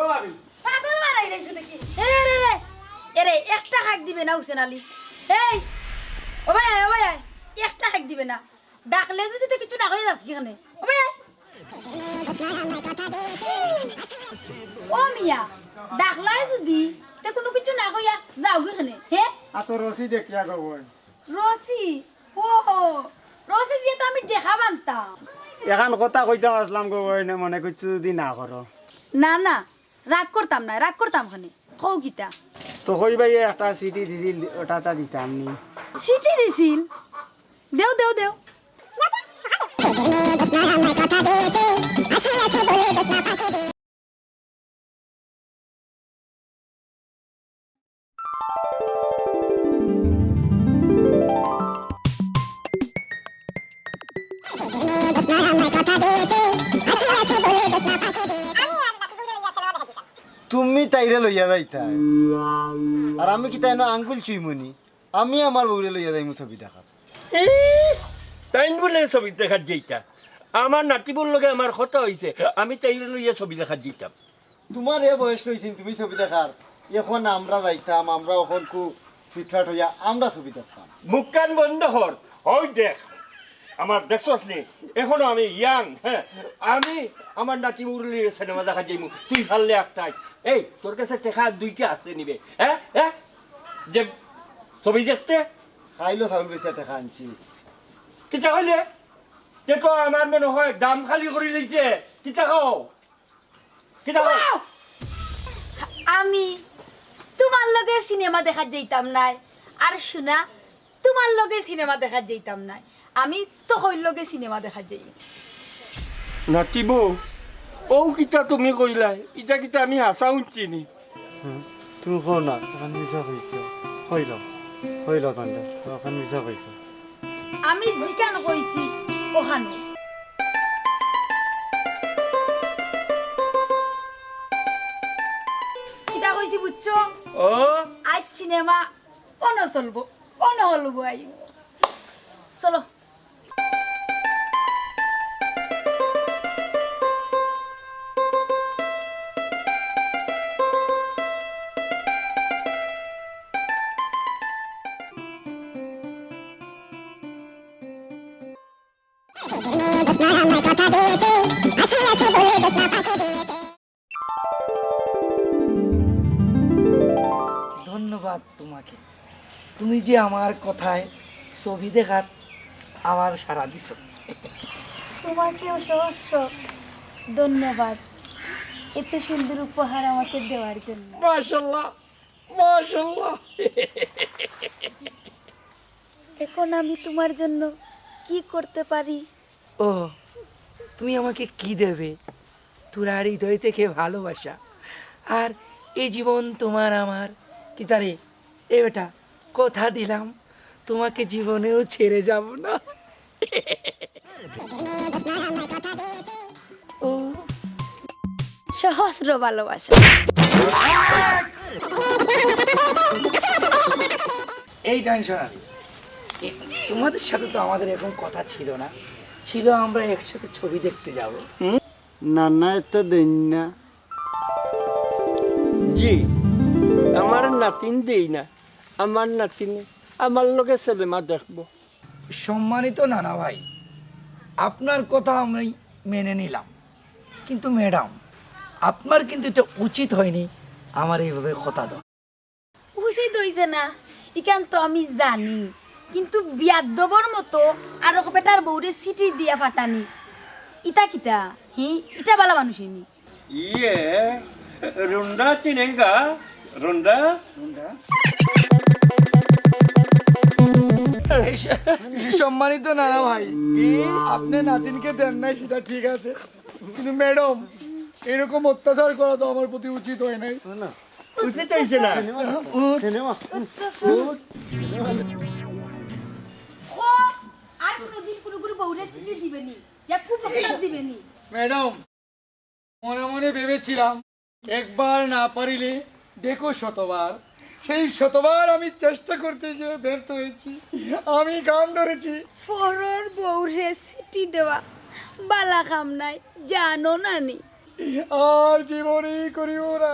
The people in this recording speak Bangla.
ও ভাবি পাগল মারাই দেখি। এরে একটা হাক দিবে না হুসেন আলী এই ও ভাই ও ভাই একটা হাক দিবে না। ডাকলে যদি তো কিছু না হয়ে যাচ্ছে এখানে। ও ভাই। ও মিয়া ডাকলাই যদি তে কোনো কিছু না হইয়া যাও এখানে হে? আর তো রসি দেখিয়া গো রসি? ও রসি দিয়ে তো আমি দেখা বানতাম। এখন কথা কইতাম আসলাম গো মনে করছি যদি না করো। না না রাগ করতাম না রাগ করতাম ওখানে। কৌ গীতা। তো কই ভাই একটা সিটি দিছিল ওটা তা দিতাম নি। সিটি দিছিল? দেও দেও দেও। তাইরে লইয়া যাইতা আর আমি কি তাই না আঙ্গুল চুইমনি। আমি আমার বউরে লইয়া যাইমু ছবি দেখা তাই বলে ছবি দেখার যেইটা আমার নাতিবুর লগে আমার কথা হয়েছে আমি তাই লইয়া ছবি দেখার যেতাম তোমার এ বয়স রয়েছে তুমি ছবি দেখার এখন আমরা যাইতাম আমরা এখন খুব ফিটফাট হইয়া আমরা ছবি দেখতাম মুখ কান বন্ধ হর ওই দেখ আমার দেখছস নি? এখনও আমি ইয়াং হ্যাঁ আমি আমার নাতিবুর লিয়ে সিনেমা দেখা যাইমু। তুই পারলে একটাই এই তোর কাছে টেকা দুইটা আছে নিবে হ্যাঁ হ্যাঁ যে ছবি দেখতে? খাইলো চাউল বেচা টাকা আনছি। কিতা হইলে তে তো আমার মনে হয় দাম খালি করে লইছে কিতা খাও কিতা খাও আমি তোমার লগে সিনেমা দেখার যাইতাম নাই। আর শোনা তোমার লগে সিনেমা দেখার যাইতাম নাই। আমি তখন লগে সিনেমা দেখার যাই নাতিব ও কিতা তুমি কইলা ইটা কিতা আমি হাসা উঠছি নি তুমি কো না এখন মিছা কইছ কইল কইল তন্তে এখন মিছা কইছ আমি জিকান কইছি ওখানে কিটা কইছি বুঝছ ও আজ সিনেমা অন চলবো অন হলবো আই চলো ধন্যবাদ তোমাকে। তুমি যে আমার কথায় ছবি দেখার আমার সারা দিছ। তোমাকেও সহস্র ধন্যবাদ। এত সুন্দর উপহার আমাকে দেওয়ার জন্য। মাশাল্লাহ মাশাল্লাহ এখন আমি তোমার জন্য কি করতে পারি। ও তুমি আমাকে কি দেবে? তোর হৃদয় থেকে ভালোবাসা। আর এই জীবন তোমার আমার। কি তারে এ বেটা কথা দিলাম। তোমাকে জীবনেও ছেড়ে যাব না। ও। সহস্র ভালোবাসা। এই টেনশন তোমাদের সাথে তো আমাদের এরকম কথা ছিল না। ছিল আমরা একসাথে ছবি দেখতে যাব। না না এত দেন না। জি আমার নাতিন দেই না। আমার নাতিনে আমার লগে সিনেমা দেখব। সম্মানিত নানা ভাই আপনার কথা আমি মেনে নিলাম। কিন্তু ম্যাডাম আপনার কিন্তু এটা উচিত হয়নি আমার এইভাবে কথা দাও উচিত হইছে না ইকান তো আমি জানি। কিন্তু বিয়ার বিয়াদ্দবর মতো আর বেটার বউরে সিটি দিয়া ফাটানি। ইতা কিতা? হি ইটা বালা মানুষ নি ইয়ে রুন্ডা চিনেগা রুন্ডা? সম্মানিত নানা ভাই আপনি নাতিনকে দেন নাই সেটা ঠিক আছে। কিন্তু ম্যাডাম এরকম অত্যাচার করা তো আমার প্রতি উচিত হয় নাই। উচিত হয়েছে না আর কোনদিন কোনো কোনো বউরে সিটি দিবেনি। ইয়া খুব বকটা দিবেনি। ম্যাডাম মনে মনে ভেবেছিলাম একবার না পারিলে দেখো শতবার। সেই শতবার আমি চেষ্টা করতে গিয়ে ব্যর্থ হয়েছি। আমি গান ধরেছি। ফরর বউরে সিটি দেওয়া বালা কাম নাই জানো নানি। আর জীবনই করিব না।